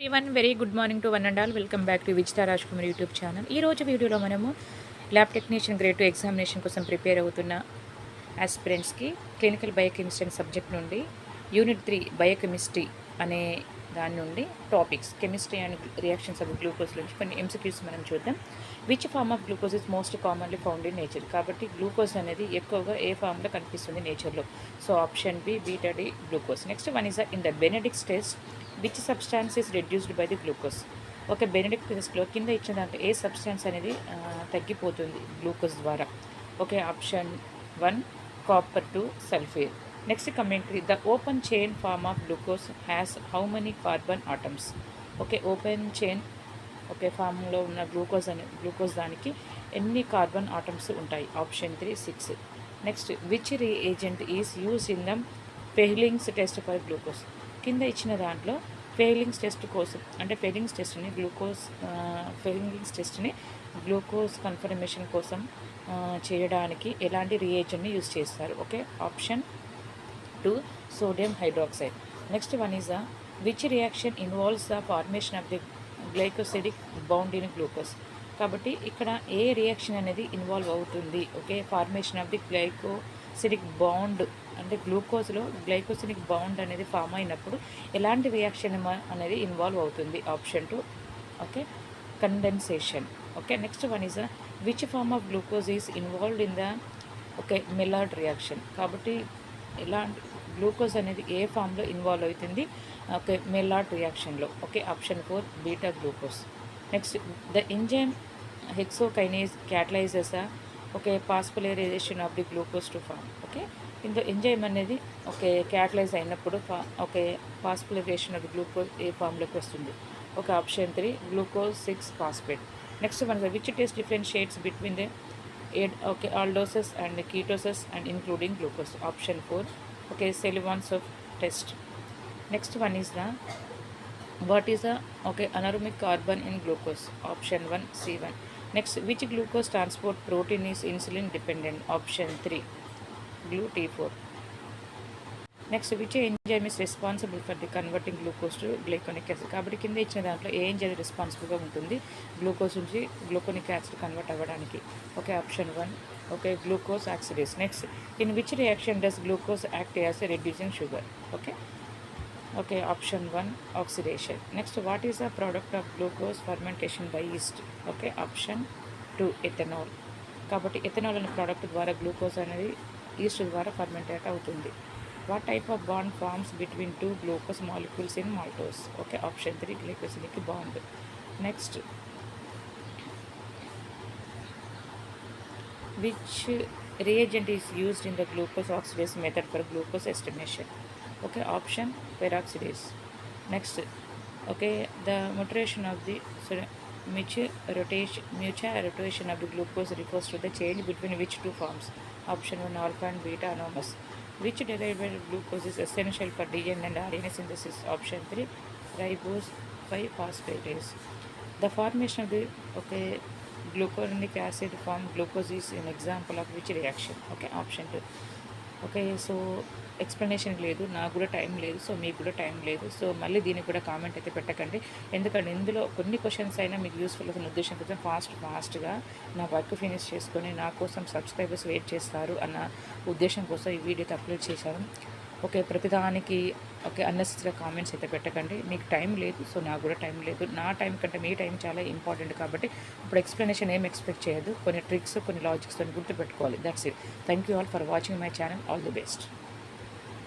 One very good morning to one and all welcome back to Vijitha Raj Kumar YouTube channel ఈ రోజు వీడియోలో మనము lab technician grade two examination కోసం prepare అవుతున్న ఆస్పిరెంట్స్కి clinical biochemistry అనే సబ్జెక్ట్ నుండి యూనిట్ త్రీ బయోకెమిస్ట్రీ అనే దాని నుండి topics chemistry and reactions of glucose నుంచి కొన్ని ఎంసీక్యూస్ మనం చూద్దాం. Which form of glucose is most commonly found in nature కాబట్టి గ్లూకోజ్ అనేది ఎక్కువగా ఏ ఫామ్లో కనిపిస్తుంది నేచర్లో so option B beta D glucose next one is in the Benedict's test which substance is reduced by the glucose okay Benedict టెస్ట్లో కింద ఇచ్చిన దాంట్లో ఏ సబ్స్టాన్స్ అనేది తగ్గిపోతుంది గ్లూకోజ్ ద్వారా? Okay option one copper two sulphate next commentary the open chain form of glucose has how many carbon atoms okay open chain okay ఫామ్లో ఉన్న glucose అనే గ్లూకోజ్ దానికి ఎన్ని కార్బన్ ఆటమ్స్ ఉంటాయి? Option three six next which reagent is use in the Fehling's test for glucose కింద ఇచ్చిన దాంట్లో Fehling's test కోసం అంటే ఫెయిలింగ్స్ టెస్ట్ని గ్లూకోజ్ ఫెయిలింగ్స్ టెస్ట్ని గ్లూకోజ్ కన్ఫర్మేషన్ కోసం చేయడానికి ఎలాంటి రియేజన్ని యూజ్ చేస్తారు? Okay option two sodium hydroxide next one is which reaction involves the formation of the glycosidic bond in glucose కాబట్టి ఇక్కడ ఏ రియాక్షన్ అనేది ఇన్వాల్వ్ అవుతుంది okay formation of the glycosidic bond అంటే గ్లూకోజ్లో గ్లైకోసిడిక్ బాండ్ అనేది ఫామ్ అయినప్పుడు ఎలాంటి రియాక్షన్ అనేది ఇన్వాల్వ్ అవుతుంది? Option two okay condensation okay next one is which form of glucose is involved in the okay Maillard reaction కాబట్టి ఎలాంటి గ్లూకోజ్ అనేది ఏ ఫామ్లో ఇన్వాల్వ్ అవుతుంది? Okay Maillard రియాక్షన్లో. Okay option four beta glucose. Next the enzyme hexokinase catalyses okay phosphorylation of the glucose to form. Okay ఇందులో enzyme అనేది okay catalyse అయినప్పుడు ఫా ఓకే పాస్పలరైజేషన్ ఆఫ్ గ్లూకోజ్ ఏ ఫామ్లోకి వస్తుంది? ఒక option three glucose six phosphate next one which taste different shades between the eight okay aldoses and ketoses and including glucose option 4 okay solvents of test. Next one is the what is the okay anaromic carbon in glucose option 1 c1 next which glucose transport protein is insulin dependent option 3 glut 4 next which enzyme is responsible for the converting glucose to gluconic acid. కాబట్టి కింద ఇచ్చిన దాంట్లో ఏ enzyme రెస్పాన్సిబుల్గా ఉంటుంది? Glucose నుంచి gluconic acid convert అవ్వడానికి. Okay option one. Okay glucose oxidase. Next in which reaction does glucose act as reducing sugar? Okay. Okay option one oxidation. Next what is the product of glucose fermentation by yeast? Okay option two ethanol. కాబట్టి ethanol అనే product ద్వారా glucose అనేది yeast ద్వారా ఫర్మెంటేట్ అవుతుంది. What type of bond forms between two glucose molecules in maltose? Okay, option 3 glycosinic bond. Next, which reagent is used in the glucose oxidase method for glucose estimation? Okay, option peroxidase. Next, okay, the mutation of the so, mutual rotation, mutual rotation of the glucose refers to the change between which two forms? Option 1 alpha and beta anomers. Which derived glucose is essential for DNA and RNA synthesis? Option 3 ribose 5 phosphatase. The formation of the okay, glucuronic acid from glucose is an example of which reaction? Okay, option 2. Okay, so explanation లేదు నాకు కూడా time లేదు so మీకు కూడా time లేదు. So మళ్ళీ దీనికి కూడా కామెంట్ అయితే పెట్టకండి. ఎందుకంటే ఇందులో కొన్ని క్వశ్చన్స్ అయినా మీకు యూస్ఫుల్ అవుతున్న ఉద్దేశం కోసం ఫాస్ట్ ఫాస్ట్గా నా వర్క్ ఫినిష్ చేసుకొని నా కోసం సబ్స్క్రైబర్స్ వెయిట్ చేస్తారు అన్న ఉద్దేశం కోసం ఈ వీడియో అప్లోడ్ చేశాను. ఓకే ప్రతిదానికి ఓకే అన్నెసరీగా కామెంట్స్ అయితే పెట్టకండి. మీకు టైం లేదు సో నాకు కూడా టైం లేదు. నా టైం కంటే మీ టైం చాలా ఇంపార్టెంట్ కాబట్టి ఇప్పుడు ఎక్స్ప్లెనేషన్ ఏం ఎక్స్పెక్ట్ చేయదు కొన్ని ట్రిక్స్ కొన్ని లాజిక్స్ గుర్తుపెట్టుకోవాలి. That's it thank you all for watching my channel all the best